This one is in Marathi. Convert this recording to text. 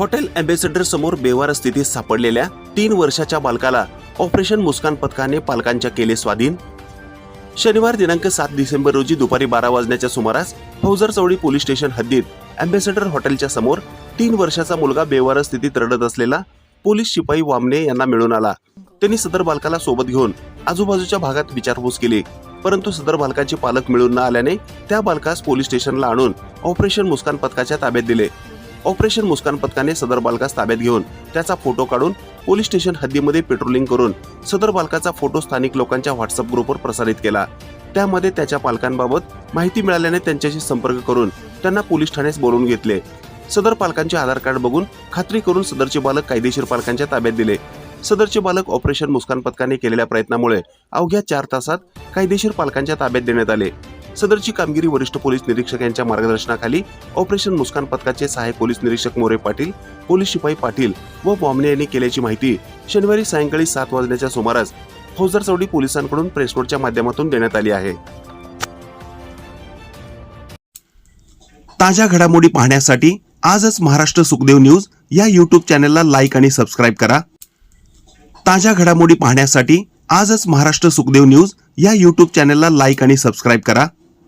हॉटेल अँबेसेडर समोर बेवार स्थितीत सापडलेल्या तीन वर्षाच्या बालकाला ऑपरेशन मुस्कान पथकाने पालकांच्या केले स्वाधीन. शनिवार दिनांक सात डिसेंबर रोजी दुपारी बारा वाजण्याच्या सुमारास फौजर चौडी पोलीस स्टेशन हद्दीत अँबेसेडर हॉटेलच्या समोर तीन वर्षाचा मुलगा बेवार स्थितीत रडत असलेला पोलीस शिपाई वामने यांना मिळून आला. त्यांनी सदर बालकाला सोबत घेऊन आजूबाजूच्या भागात विचारपूस केली. परंतु सदर बालकाचे पालक मिळून न आल्याने त्या बालकास पोलीस स्टेशनला आणून ऑपरेशन मुस्कान पथकाच्या ताब्यात दिले. ऑपरेशन मुस्कान पथकाने सदर बालकास ताब्यात घेऊन त्याचा फोटो काढून पोलीस स्टेशन हद्दीमध्ये पेट्रोलिंग करून सदर बालकाचा फोटो स्थानिक लोकांच्या व्हॉट्सअप ग्रुपवर प्रसारित केला. त्यामध्ये त्याच्या पालकांबाबत माहिती मिळाल्याने त्यांच्याशी संपर्क करून त्यांना पोलीस ठाण्यास बोलवून घेतले. सदर पालकांचे आधार कार्ड बघून खात्री करून सदरचे बालक कायदेशीर पालकांच्या ताब्यात दिले. सदरचे बालक ऑपरेशन मुस्कान पथकाने केलेल्या प्रयत्नामुळे अवघ्या चार तासात कायदेशीर पालकांच्या ताब्यात देण्यात आले. सदरची कामगिरी वरिष्ठ पोलीस निरीक्षक यांच्या मार्गदर्शनाखाली ऑपरेशन मुस्कान पथकाचे सहाय्यक पोलीस निरीक्षक मोरे पाटील पोलीस शिपाई पाटील व बॉम्बे यांनी केल्याची माहिती शनिवारी सायंकाळी सात वाजण्याच्या सुमारास फौजदार चौडी पोलिसांकडून प्रेसनोटच्या माध्यमातून देण्यात आली आहे. ताज्या घडामोडी पाहण्यासाठी आजच महाराष्ट्र सुखदेव न्यूज या यूट्यूब चॅनलला लाईक आणि सबस्क्राईब करा. ताज्या घडामोडी पाहण्यासाठी आजच महाराष्ट्र सुखदेव न्यूज या यूट्यूब चॅनलला लाईक आणि सबस्क्राईब करा.